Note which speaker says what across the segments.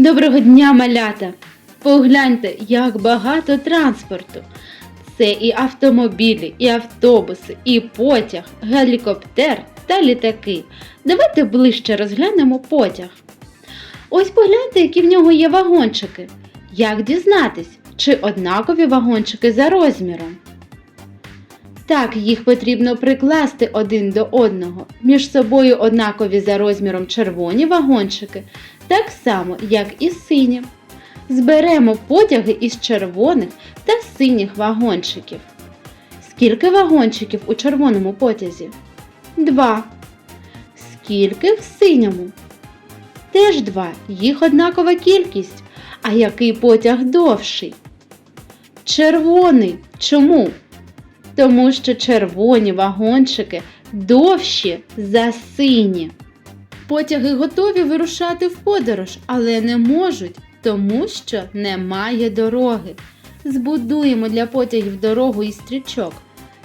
Speaker 1: Доброго дня, малята! Погляньте, як багато транспорту. Це і автомобілі, і автобуси, і потяг, гелікоптер та літаки. Давайте ближче розглянемо потяг. Ось погляньте, які в нього є вагончики. Як дізнатись, чи однакові вагончики за розміром? Так, їх потрібно прикласти один до одного. Між собою однакові за розміром червоні вагончики, так само, як і сині. Зберемо потяги із червоних та синіх вагончиків. Скільки вагончиків у червоному потязі? Два. Скільки в синьому? Теж два. Їх однакова кількість. А який потяг довший? Червоний. Чому? Тому що червоні вагончики довші за сині. Потяги готові вирушати в подорож, але не можуть, тому що немає дороги. Збудуємо для потягів дорогу із стрічок.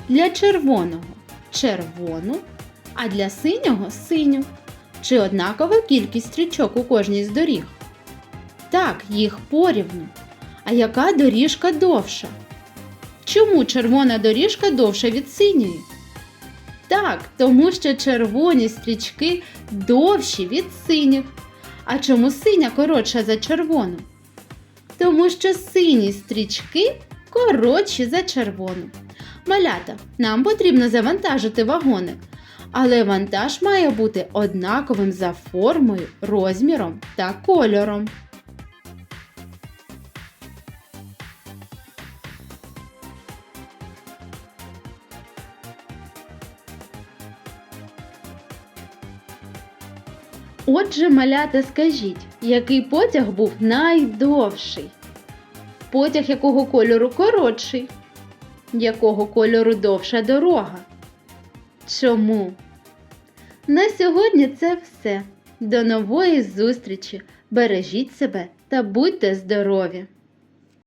Speaker 1: Для червоного червону, а для синього синю. Чи однакова кількість стрічок у кожній з доріг? Так, їх порівну. А яка доріжка довша? Чому червона доріжка довша від синьої? Так, тому що червоні стрічки довші від синіх. А чому синя коротша за червону? Тому що сині стрічки коротші за червону. Малята, нам потрібно завантажити вагони, але вантаж має бути однаковим за формою, розміром та кольором. Отже, малята, скажіть, який потяг був найдовший? Потяг якого кольору коротший? Якого кольору довша дорога? Чому? На сьогодні це все. До нової зустрічі! Бережіть себе та будьте здорові!